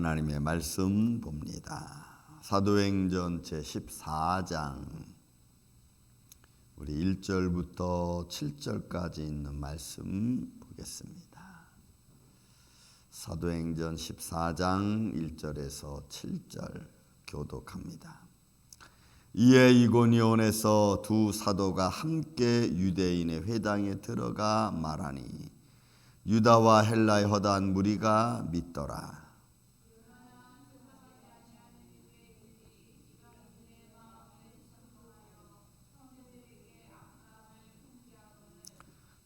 하나님의 말씀 봅니다. 사도행전 제 14장 우리 1절부터 7절까지 있는 말씀 보겠습니다. 사도행전 14장 1절에서 7절 교독합니다. 이에 이고니온에서 두 사도가 함께 유대인의 회당에 들어가 말하니 유다와 헬라의 허다한 무리가 믿더라.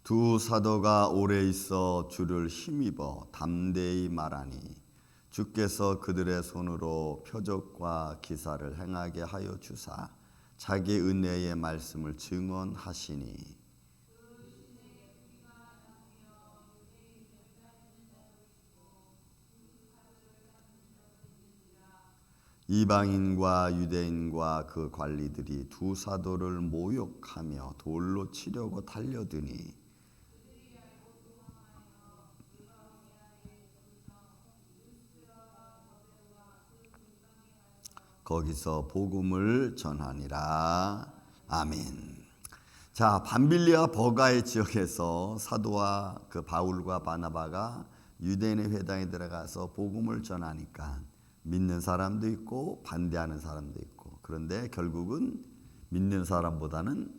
두 사도가 오래 있어 주를 힘입어 담대히 말하니 주께서 그들의 손으로 표적과 기사를 행하게 하여 주사 자기 은혜의 말씀을 증언하시니. 이방인과 유대인과 그 관리들이 두 사도를 모욕하며 돌로 치려고 달려드니 거기서 복음을 전하니라. 아멘. 자, 반빌리아 버가의 지역에서 사도와 그 바울과 바나바가 유대인의 회당에 들어가서 복음을 전하니까 믿는 사람도 있고 반대하는 사람도 있고 그런데 결국은 믿는 사람보다는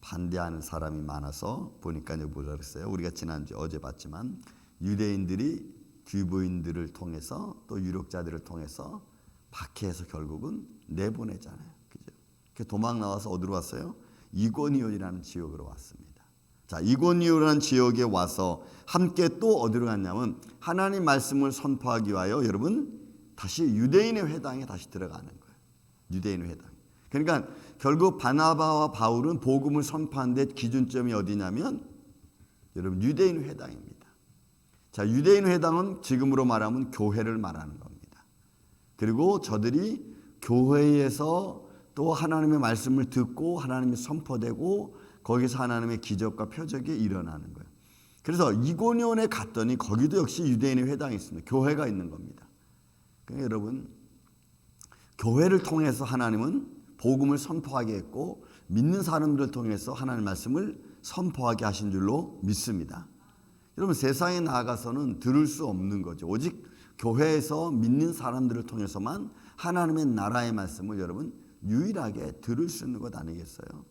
반대하는 사람이 많아서 보니까 이제 뭐라 그랬어요? 우리가 지난주 어제 봤지만 유대인들이 귀부인들을 통해서 또 유력자들을 통해서 박해해서 결국은 내보내잖아요. 그죠? 그 도망 나와서 어디로 왔어요? 이고니온이라는 지역으로 왔습니다. 자, 이고니온이라는 지역에 와서 함께 또 어디로 갔냐면 하나님 말씀을 선포하기 위하여 여러분 다시 유대인의 회당에 다시 들어가는 거예요. 유대인의 회당. 그러니까 결국 바나바와 바울은 복음을 선포하는데 기준점이 어디냐면 여러분 유대인 회당입니다. 자, 유대인 회당은 지금으로 말하면 교회를 말하는 겁니다. 그리고 저들이 교회에서 또 하나님의 말씀을 듣고 하나님이 선포되고 거기서 하나님의 기적과 표적이 일어나는 거예요. 그래서 이고니온에 갔더니 거기도 역시 유대인의 회당이 있습니다. 교회가 있는 겁니다. 그러니까 여러분 교회를 통해서 하나님은 복음을 선포하게 했고 믿는 사람들을 통해서 하나님 말씀을 선포하게 하신 줄로 믿습니다. 여러분 세상에 나아가서는 들을 수 없는 거죠. 오직 교회에서 믿는 사람들을 통해서만 하나님의 나라의 말씀을 여러분 유일하게 들을 수 있는 것 아니겠어요?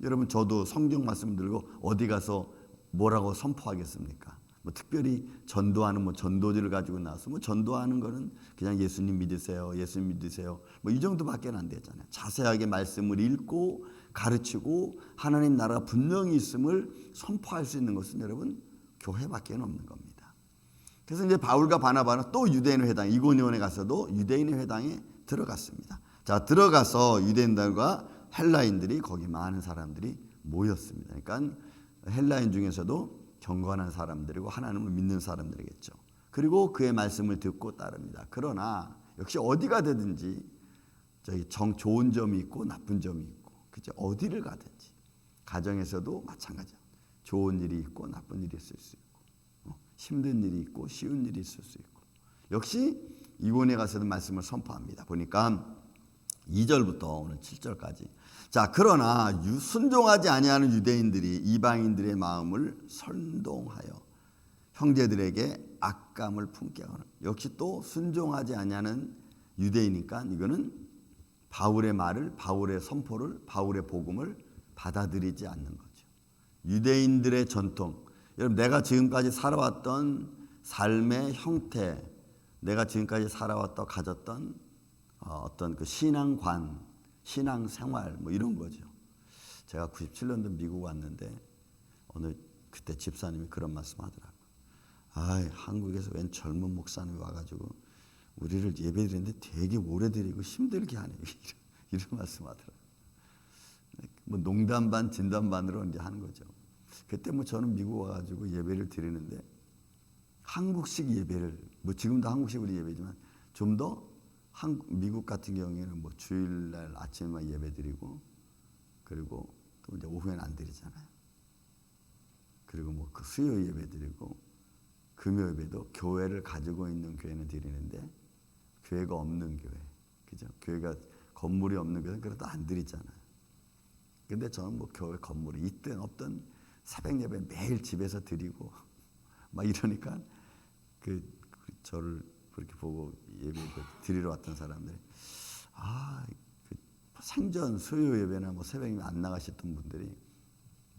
여러분 저도 성경 말씀 들고 어디 가서 뭐라고 선포하겠습니까? 뭐 특별히 전도하는 뭐 전도지를 가지고 나서 뭐 전도하는 거는 그냥 예수님 믿으세요, 예수님 믿으세요, 뭐 이 정도밖에 안 되잖아요. 자세하게 말씀을 읽고 가르치고 하나님 나라가 분명히 있음을 선포할 수 있는 것은 여러분 교회밖에 없는 겁니다. 그래서 이제 바울과 바나바는 또 유대인 회당 이고니온에 가서도 유대인의 회당에 들어갔습니다. 자 들어가서 유대인들과 헬라인들이 거기 많은 사람들이 모였습니다. 그러니까 헬라인 중에서도 경건한 사람들이고 하나님을 믿는 사람들이겠죠. 그리고 그의 말씀을 듣고 따릅니다. 그러나 역시 어디가 되든지 저희 정 좋은 점이 있고 나쁜 점이 있고 그죠 어디를 가든지 가정에서도 마찬가지야. 좋은 일이 있고 나쁜 일이 있을 수 있고 어, 힘든 일이 있고 쉬운 일이 있을 수 있고 역시 이곤에 가서도 말씀을 선포합니다. 보니까 2절부터 오늘 7절까지 자 그러나 순종하지 아니하는 유대인들이 이방인들의 마음을 선동하여 형제들에게 악감을 품게 하는 역시 또 순종하지 아니하는 유대이니까 이거는 바울의 말을 바울의 선포를 바울의 복음을 받아들이지 않는 거죠. 유대인들의 전통 여러분 내가 지금까지 살아왔던 삶의 형태 내가 지금까지 살아왔다 가졌던 어, 어떤 그 신앙관, 신앙 생활 뭐 이런 거죠. 제가 97년도 미국 왔는데 어느 그때 집사님이 그런 말씀하더라고. 아, 한국에서 웬 젊은 목사님이 와가지고 우리를 예배드리는데 되게 오래 드리고 힘들게 하네. 이런, 이런 말씀하더라고. 뭐 농담 반 진담 반으로 이제 하는 거죠. 그때 뭐 저는 미국 와가지고 예배를 드리는데 한국식 예배를 뭐 지금도 한국식으로 예배지만 좀 더 미국 같은 경우에는 뭐 주일날 아침에만 예배 드리고 그리고 또 이제 오후에는 안 드리잖아요. 그리고 뭐 그 수요 예배 드리고 금요 예배도 교회를 가지고 있는 교회는 드리는데 교회가 없는 교회. 그죠? 교회가 건물이 없는 교회는 그래도 안 드리잖아요. 근데 저는 뭐 교회 건물이 있든 없든 새벽 예배 매일 집에서 드리고 막 이러니까 그 저를 그렇게 보고 예배 드리러 왔던 사람들이 아, 그 생전 수요 예배나 뭐 새벽 예배 안 나가셨던 분들이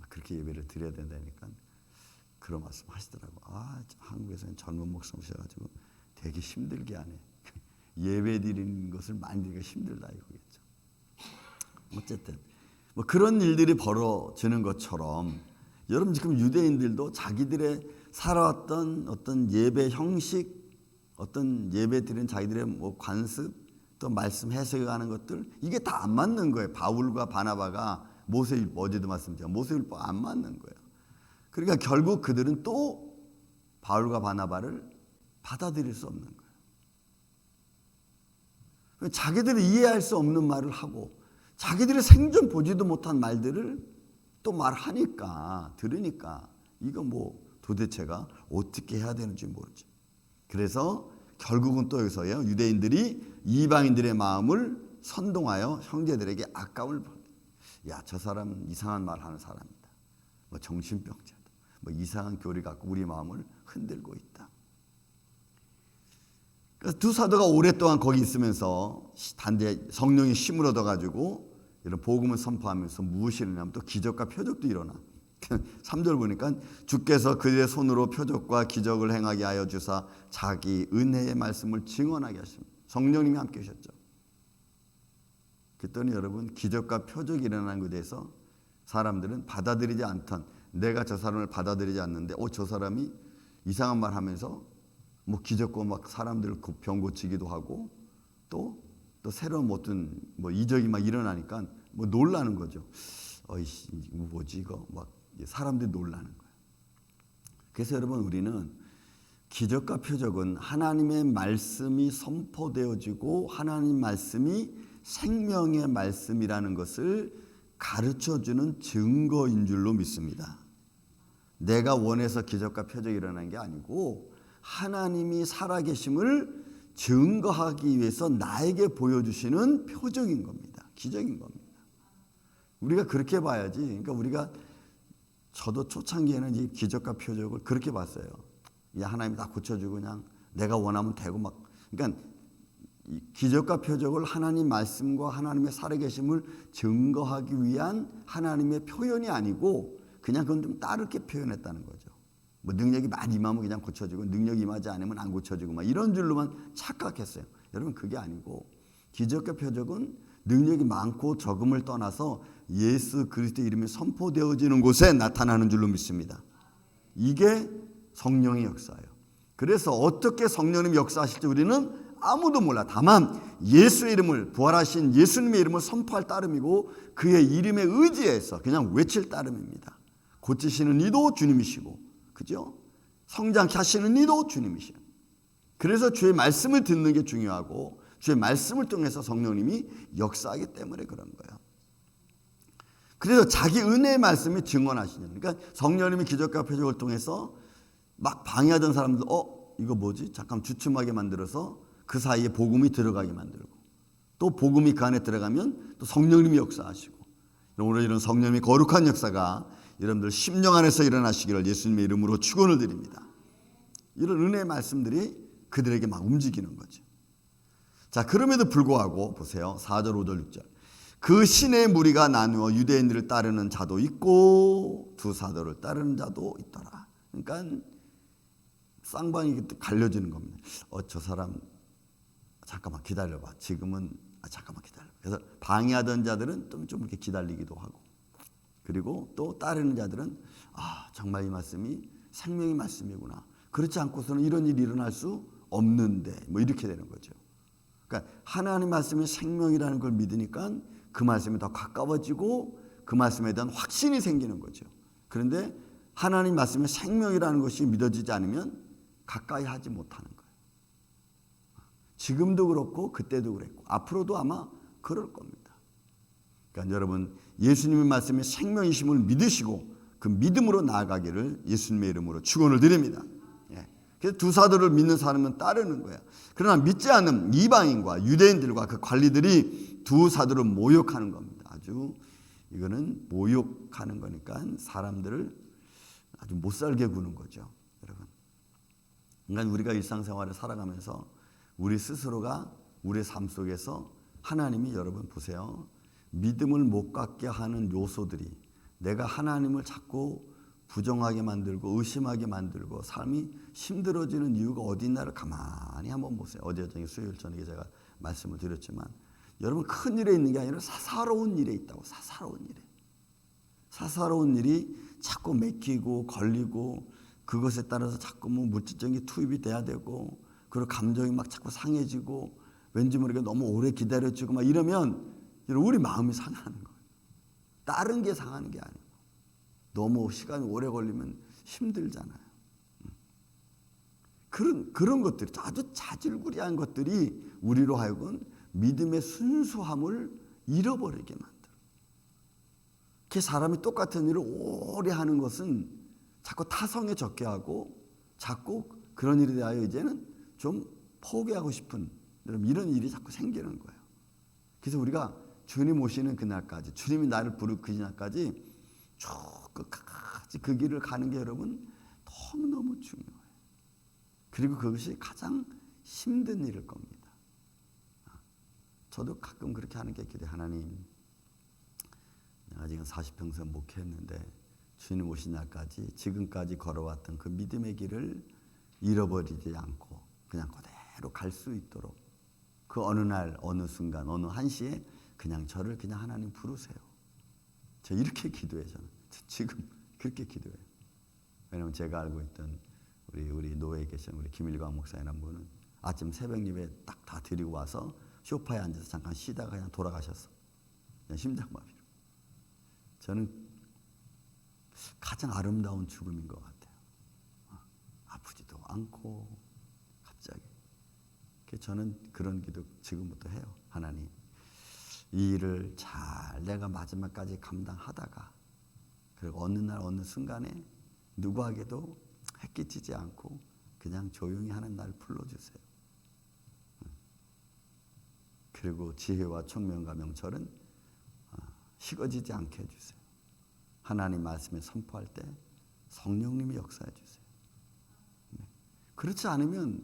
그렇게 예배를 드려야 된다니까 그런 말씀 하시더라고. 아, 한국에서는 젊은 목사님이셔가지고 되게 힘들게 하네. 예배 드리는 것을 만들기가 힘들다 이거겠죠. 어쨌든 뭐 그런 일들이 벌어지는 것처럼 여러분 지금 유대인들도 자기들의 살아왔던 어떤 예배 형식, 어떤 예배 드리는 자기들의 뭐 관습, 또 말씀 해석하는 것들 이게 다 안 맞는 거예요. 바울과 바나바가 모세율법 어제도 말씀드렸죠. 모세율법 안 맞는 거예요. 그러니까 결국 그들은 또 바울과 바나바를 받아들일 수 없는 거예요. 자기들이 이해할 수 없는 말을 하고 자기들이 생전 보지도 못한 말들을 또 말하니까 들으니까 이거 뭐 도대체가 어떻게 해야 되는지 모르지. 그래서 결국은 또 여기서요 유대인들이 이방인들의 마음을 선동하여 형제들에게 아까움을 야저 사람 이상한 말 하는 사람이다. 뭐 정신병자다. 뭐 이상한 교리 갖고 우리 마음을 흔들고 있다. 그래서 두 사도가 오랫동안 거기 있으면서 단대 성령이 힘을 얻어가지고 이런 복음을 선포하면서 무엇이 일어나면 또 기적과 표적도 일어나. 3절 보니까 주께서 그들의 손으로 표적과 기적을 행하게 하여 주사 자기 은혜의 말씀을 증언하게 하십니다. 성령님이 함께 하셨죠. 그랬더니 여러분 기적과 표적이 일어나는 것에 대해서 사람들은 받아들이지 않던 내가 저 사람을 받아들이지 않는데 어 저 사람이 이상한 말 하면서 뭐 기적과 막 사람들을 병 고치기도 하고 또 또 새로운 어떤 뭐 이적이 막 일어나니까 뭐 놀라는 거죠. 어이씨 뭐지 이거 막 사람들이 놀라는 거예요. 그래서 여러분 우리는 기적과 표적은 하나님의 말씀이 선포되어지고 하나님 말씀이 생명의 말씀이라는 것을 가르쳐 주는 증거인 줄로 믿습니다. 내가 원해서 기적과 표적이 일어난 게 아니고 하나님이 살아계심을 증거하기 위해서 나에게 보여주시는 표적인 겁니다. 기적인 겁니다. 우리가 그렇게 봐야지. 그러니까 우리가 저도 초창기에는 이 기적과 표적을 그렇게 봤어요. 이 하나님이 다 고쳐주고 그냥 내가 원하면 되고 막. 그러니까 기적과 표적을 하나님 말씀과 하나님의 살아계심을 증거하기 위한 하나님의 표현이 아니고 그냥 그건 좀 다르게 표현했다는 거죠. 뭐 능력이 많이 임하면 그냥 고쳐지고 능력이 임하지 않으면 안 고쳐지고 막 이런 줄로만 착각했어요. 여러분 그게 아니고 기적과 표적은 능력이 많고 적음을 떠나서 예수 그리스도 이름이 선포되어지는 곳에 나타나는 줄로 믿습니다. 이게 성령의 역사예요. 그래서 어떻게 성령님 역사하실지 우리는 아무도 몰라. 다만 예수 이름을 부활하신 예수님의 이름을 선포할 따름이고 그의 이름에 의지해서 그냥 외칠 따름입니다. 고치시는 이도 주님이시고 그죠? 성장케 하시는 이도 주님이시요. 그래서 주의 말씀을 듣는 게 중요하고 주의 말씀을 통해서 성령님이 역사하기 때문에 그런 거예요. 그래서 자기 은혜의 말씀이 증언하시는 그러니까 성령님이 기적과 표적을 통해서 막 방해하던 사람들 어 이거 뭐지? 잠깐 주춤하게 만들어서 그 사이에 복음이 들어가게 만들고 또 복음이 그 안에 들어가면 또 성령님이 역사하시고 오늘 이런 성령님이 거룩한 역사가 여러분들 심령 안에서 일어나시기를 예수님의 이름으로 축원을 드립니다. 이런 은혜의 말씀들이 그들에게 막 움직이는 거죠. 자, 그럼에도 불구하고 보세요. 4절, 5절, 6절. 그 신의 무리가 나누어 유대인들을 따르는 자도 있고 두 사도를 따르는 자도 있더라. 그러니까 쌍방이 갈려지는 겁니다. 어, 저 사람 잠깐만 기다려봐. 지금은 아, 잠깐만 기다려. 그래서 방해하던 자들은 좀, 좀 이렇게 기다리기도 하고 그리고 또 따르는 자들은 아 정말 이 말씀이 생명의 말씀이구나. 그렇지 않고서는 이런 일이 일어날 수 없는데 뭐 이렇게 되는 거죠. 그러니까 하나님 말씀이 생명이라는 걸 믿으니까 그 말씀이 더 가까워지고 그 말씀에 대한 확신이 생기는 거죠. 그런데 하나님 말씀이 생명이라는 것이 믿어지지 않으면 가까이 하지 못하는 거예요. 지금도 그렇고 그때도 그랬고 앞으로도 아마 그럴 겁니다. 그러니까 여러분 예수님의 말씀이 생명이심을 믿으시고 그 믿음으로 나아가기를 예수님의 이름으로 축원을 드립니다. 예. 그래서 두 사도를 믿는 사람은 따르는 거예요. 그러나 믿지 않는 이방인과 유대인들과 그 관리들이 두 사도를 모욕하는 겁니다. 아주 이거는 모욕하는 거니까 사람들을 아주 못 살게 구는 거죠. 여러분. 그러니까 우리가 일상생활을 살아가면서 우리 스스로가 우리 삶 속에서 하나님이 여러분 보세요. 믿음을 못 갖게 하는 요소들이 내가 하나님을 자꾸 부정하게 만들고 의심하게 만들고 삶이 힘들어지는 이유가 어디 있나를 가만히 한번 보세요. 어제 저녁 수요일 저녁에 제가 말씀을 드렸지만 여러분 큰 일에 있는 게 아니라 사사로운 일에 있다고 사사로운 일에 사사로운 일이 자꾸 맥히고 걸리고 그것에 따라서 자꾸 뭐 물질적인 투입이 돼야 되고 그리고 감정이 막 자꾸 상해지고 왠지 모르게 너무 오래 기다려지고 막 이러면 우리 마음이 상하는 거예요. 다른 게 상하는 게 아니고 너무 시간이 오래 걸리면 힘들잖아요. 그런 그런 것들이 아주 자질구리한 것들이 우리로 하여금 믿음의 순수함을 잃어버리게 만들어. 그 사람이 똑같은 일을 오래 하는 것은 자꾸 타성에 적게 하고 자꾸 그런 일에 대하여 이제는 좀 포기하고 싶은 이런 일이 자꾸 생기는 거예요. 그래서 우리가 주님 오시는 그날까지 주님이 나를 부를 그날까지 쭉 끝까지 그 길을 가는 게 여러분 너무너무 중요해요. 그리고 그것이 가장 힘든 일일 겁니다. 저도 가끔 그렇게 하는 게 기대 하나님 내가 지금 40평생 목회했는데 주님 오신 날까지 지금까지 걸어왔던 그 믿음의 길을 잃어버리지 않고 그냥 그대로 갈 수 있도록 그 어느 날 어느 순간 어느 한시에 그냥 저를 그냥 하나님 부르세요. 저 이렇게 기도해요 저는 지금 그렇게 기도해요. 왜냐면 제가 알고 있던 우리 우리 노예에 계신 우리 김일광 목사님 분은 아침 새벽 예배 딱 다 드리고 와서 소파에 앉아서 잠깐 쉬다가 그냥 돌아가셨어. 그냥 심장마비로. 저는 가장 아름다운 죽음인 것 같아요. 아프지도 않고 갑자기. 저는 그런 기도 지금부터 해요. 하나님, 이 일을 잘 내가 마지막까지 감당하다가 그리고 어느 날 어느 순간에 누구에게도 햇끼치지 않고 그냥 조용히 하는 날 불러주세요. 그리고 지혜와 총명과 명철은 식어지지 않게 해주세요. 하나님 말씀에 선포할 때 성령님이 역사해 주세요. 네. 그렇지 않으면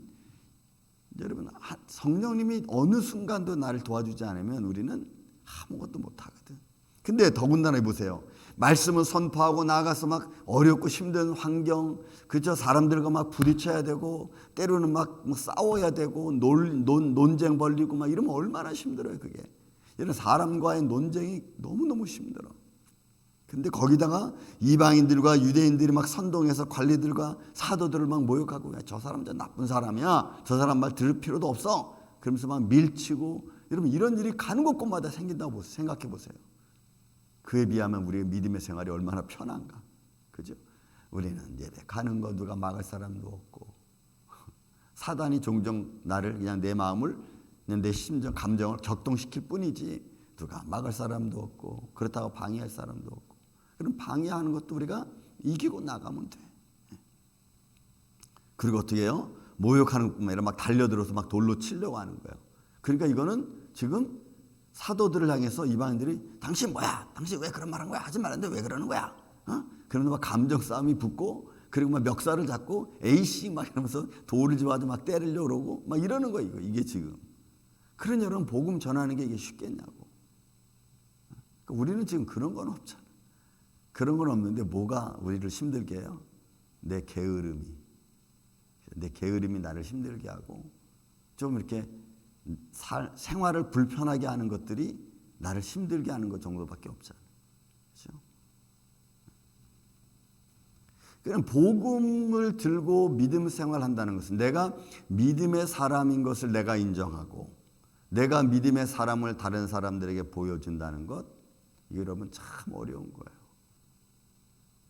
여러분 성령님이 어느 순간도 나를 도와주지 않으면 우리는 아무것도 못 하거든. 근데 더군다나 보세요. 말씀을 선포하고 나가서 막 어렵고 힘든 환경, 그저 사람들과 막 부딪혀야 되고, 때로는 막 싸워야 되고, 논, 논, 논쟁 벌리고 막 이러면 얼마나 힘들어요, 그게. 이런 사람과의 논쟁이 너무너무 힘들어. 근데 거기다가 이방인들과 유대인들이 막 선동해서 관리들과 사도들을 막 모욕하고 저 사람 저 나쁜 사람이야. 저 사람 말 들을 필요도 없어. 그러면서 막 밀치고 여러분 이런 일이 가는 곳곳마다 생긴다고 생각해 보세요. 그에 비하면 우리의 믿음의 생활이 얼마나 편한가. 그죠? 우리는 예배 가는 거 누가 막을 사람도 없고 사단이 종종 나를 그냥 내 마음을 그냥 내 심정 감정을 격동시킬 뿐이지 누가 막을 사람도 없고 그렇다고 방해할 사람도 없고 그럼 방해하는 것도 우리가 이기고 나가면 돼. 그리고 어떻게 해요? 모욕하는 뿐만 아니라 막 달려들어서 막 돌로 치려고 하는 거예요. 그러니까 이거는 지금 사도들을 향해서 이방인들이 당신 뭐야? 당신 왜 그런 말 한 거야? 하지 말았는데 왜 그러는 거야? 어? 그러면서 막 감정 싸움이 붙고 그리고 막 멱살을 잡고 에이씨 막 이러면서 돌을 집어가지고 막 때리려고 그러고 막 이러는 거예요. 이게 지금. 그런 여러분 복음 전하는 게 이게 쉽겠냐고. 그러니까 우리는 지금 그런 건 없잖아. 그런 건 없는데 뭐가 우리를 힘들게 해요? 내 게으름이. 내 게으름이 나를 힘들게 하고 좀 이렇게 살, 생활을 불편하게 하는 것들이 나를 힘들게 하는 것 정도밖에 없잖아요. 그렇죠? 그냥 복음을 들고 믿음 생활한다는 것은 내가 믿음의 사람인 것을 내가 인정하고 내가 믿음의 사람을 다른 사람들에게 보여준다는 것, 여러분 참 어려운 거예요.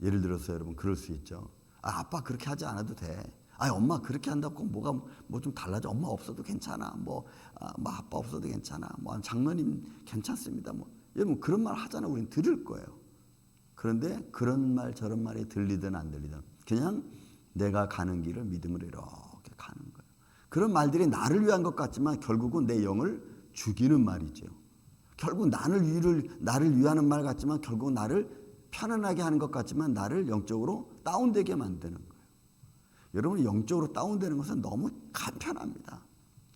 예를 들어서 여러분 그럴 수 있죠. 아, 아빠 그렇게 하지 않아도 돼. 아, 엄마 그렇게 한다고 뭐가 뭐 좀 달라져. 엄마 없어도 괜찮아. 뭐, 아, 뭐 아빠 없어도 괜찮아. 뭐 장모님 괜찮습니다. 뭐 여러분 그런 말 하잖아. 우리는 들을 거예요. 그런데 그런 말 저런 말이 들리든 안 들리든 그냥 내가 가는 길을 믿음으로 이렇게 가는 거예요. 그런 말들이 나를 위한 것 같지만 결국은 내 영을 죽이는 말이죠. 결국 나를 위를 나를 위하는 말 같지만 결국 나를 편안하게 하는 것 같지만 나를 영적으로 다운되게 만드는 거예요. 여러분 영적으로 다운되는 것은 너무 간편합니다.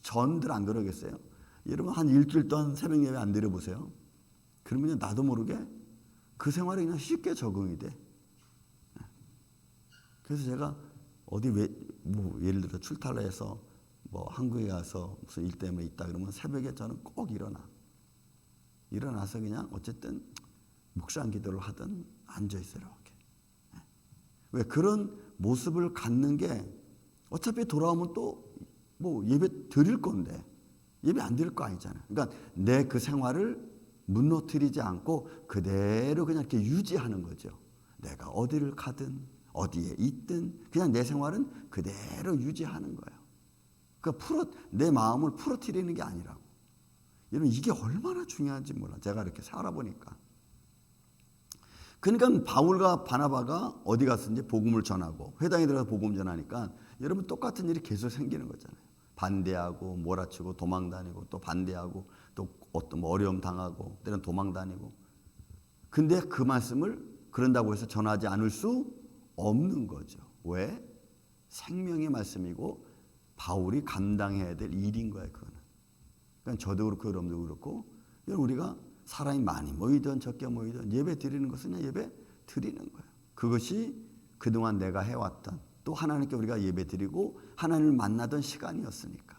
전들 안 그러겠어요? 여러분 한 일주일 동안 새벽 예배 안 드려보세요. 그러면 나도 모르게 그 생활에 그냥 쉽게 적응이 돼. 그래서 제가 어디 왜, 뭐 예를 들어 출타를 해서 뭐 한국에 가서 무슨 일 때문에 있다 그러면 새벽에 저는 꼭 일어나. 일어나서 그냥 어쨌든 묵상 기도를 하든 앉아 있어요 이렇게. 왜 그런 모습을 갖는 게 어차피 돌아오면 또 뭐 예배 드릴 건데 예배 안 드릴 거 아니잖아요. 그러니까 내 그 생활을 무너뜨리지 않고 그대로 그냥 이렇게 유지하는 거죠. 내가 어디를 가든 어디에 있든 그냥 내 생활은 그대로 유지하는 거예요. 그러니까 풀어 내 마음을 풀어뜨리는 게 아니라고. 여러분 이게 얼마나 중요한지 몰라. 제가 이렇게 살아보니까. 그러니까 바울과 바나바가 어디 갔든지 복음을 전하고 회당에 들어가서 복음 전하니까 여러분 똑같은 일이 계속 생기는 거잖아요. 반대하고 몰아치고 도망 다니고 또 반대하고 또 어떤 뭐 어려움 당하고 때는 도망 다니고. 근데 그 말씀을 그런다고 해서 전하지 않을 수 없는 거죠. 왜? 생명의 말씀이고 바울이 감당해야 될 일인 거예요. 그거는. 그러니까 저도 그렇고 여러분도 그렇고 우리가 사람이 많이 모이든 적게 모이든 예배 드리는 것은 그냥 예배 드리는 거예요. 그것이 그동안 내가 해왔던 또 하나님께 우리가 예배 드리고 하나님을 만나던 시간이었으니까.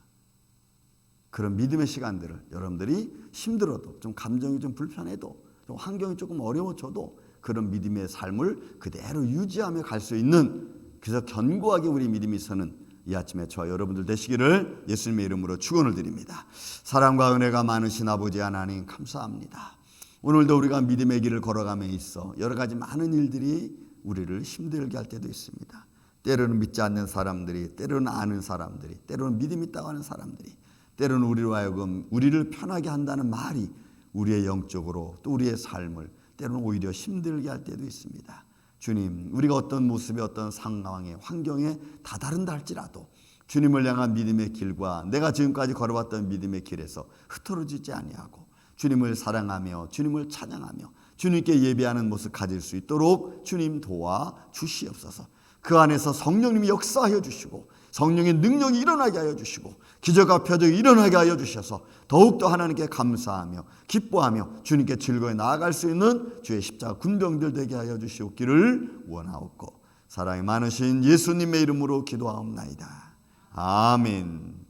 그런 믿음의 시간들을 여러분들이 힘들어도 좀 감정이 좀 불편해도 좀 환경이 조금 어려워져도 그런 믿음의 삶을 그대로 유지하며 갈 수 있는 그래서 견고하게 우리 믿음이 서는 이 아침에 저와 여러분들 되시기를 예수님의 이름으로 축원을 드립니다. 사랑과 은혜가 많으신 아버지 하나님 감사합니다. 오늘도 우리가 믿음의 길을 걸어가며 있어 여러 가지 많은 일들이 우리를 힘들게 할 때도 있습니다. 때로는 믿지 않는 사람들이, 때로는 아는 사람들이, 때로는 믿음 있다고 하는 사람들이, 때로는 우리로 하여금 우리를 편하게 한다는 말이 우리의 영적으로 또 우리의 삶을 때로는 오히려 힘들게 할 때도 있습니다. 주님, 우리가 어떤 모습의 어떤 상황에 환경에 다 다른다 할지라도 주님을 향한 믿음의 길과 내가 지금까지 걸어왔던 믿음의 길에서 흐트러지지 아니하고 주님을 사랑하며 주님을 찬양하며 주님께 예배하는 모습 가질 수 있도록 주님 도와 주시옵소서. 그 안에서 성령님이 역사하여 주시고 성령의 능력이 일어나게 하여 주시고 기적과 표적이 일어나게 하여 주셔서 더욱더 하나님께 감사하며 기뻐하며 주님께 즐거이 나아갈 수 있는 주의 십자가 군병들 되게 하여 주시옵기를 원하옵고 사랑이 많으신 예수님의 이름으로 기도하옵나이다. 아멘.